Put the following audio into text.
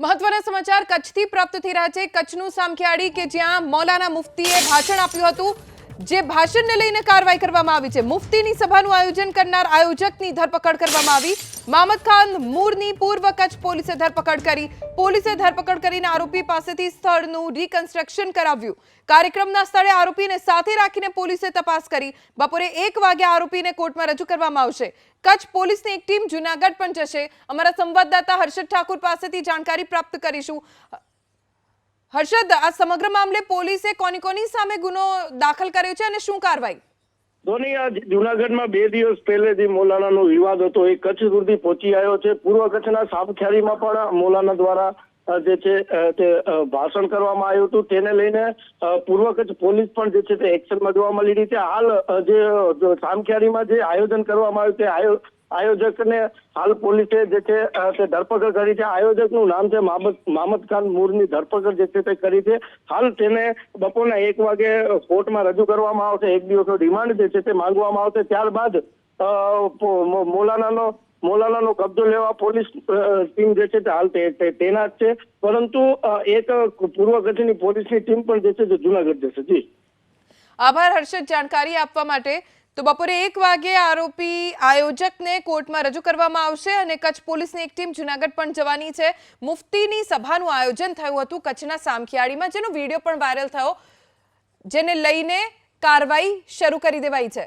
મહત્વના સમાચાર કચ્છથી પ્રાપ્ત થઈ રહ્યા છે. કચ્છનું સામખિયાળી કે જ્યાં મૌલાના મુફ્તીએ ભાષણ આપ્યું હતું. જે ભાષણને લઈને કાર્યવાહી કરવામાં આવી છે. મુફ્તીની સભાનું આયોજન કરનાર આયોજકની ધરપકડ કરવામાં આવી. મામદ ખાન મૂરની પૂર્વ કચ્છ પોલીસે ધરપકડ કરી. પોલીસે ધરપકડ કરીને આરોપી પાસેથી સ્થળનું રિકન્સ્ટ્રક્શન કરાવ્યું. કાર્યક્રમના સ્થળે આરોપીને સાથે રાખીને પોલીસે તપાસ કરી. બપોરે એક વાગે આરોપીને કોર્ટમાં રજૂ કરવામાં આવશે. કચ્છ પોલીસની એક ટીમ જુનાગઢ પણ જશે. અમારા સંવાદદાતા હર્ષદ ઠાકુર પાસેથી જાણકારી પ્રાપ્ત કરીશું. હર્ષદ, આ સમગ્ર મામલે પોલીસે કોની કોની સામે ગુનો દાખલ કર્યો છે અને શું કાર્યવાહી? ધોની, આ જુનાગઢમાં બે દિવસ પહેલેથી મોલાનાનો વિવાદ હતો, એ કચ્છ સુધી પહોંચી આવ્યો છે. પૂર્વ કચ્છના સાપખ્યારીમાં પણ મોલાના દ્વારા જે છે તે ભાષણ કરવામાં આવ્યું હતું. તેને લઈને પૂર્વ કચ્છ પોલીસ પણ જે છે તે એક્શનમાં જોવા મળી રહી છે. હાલ જે સામખ્યારીમાં જે આયોજન કરવામાં આવ્યું તે આયોજકને હાલ પોલીસે જે છે તે ધરપકડ કરી છે. આયોજકનું નામ છે મામદ ખાન ધરપકડ જે છે તે કરી છે. હાલ તેને બપોરના એક વાગે કોર્ટમાં રજૂ કરવામાં આવશે. એક દિવસનો રિમાન્ડ જે છે તે માંગવામાં આવશે. ત્યારબાદ મોલાનાનો પો- મો- મૌલાનાનો મૌલાનાનો કબજો લેવા પોલીસ ટીમ જે છે તે હાલ તે- તે- તૈનાત છે. પરંતુ એક પૂર્વ કચ્છની પોલીસની ટીમ પણ જે છે તે જુનાગઢ જશે. જી. આભાર હર્ષદ જાણકારી આપવા માટે. તો બપોરે એક વાગે આરોપી આયોજકને કોર્ટમાં રજૂ કરવામાં આવશે અને કચ્છ પોલીસની એક ટીમ જુનાગઢ પણ જવાની છે. મુફ્તીની સભાનું આયોજન થયું હતું કચ્છના સામખિયાળીમાં, જેનો વીડિયો પણ વાયરલ થયો, જેને લઈને કાર્યવાહી શરૂ કરી દેવાઈ છે.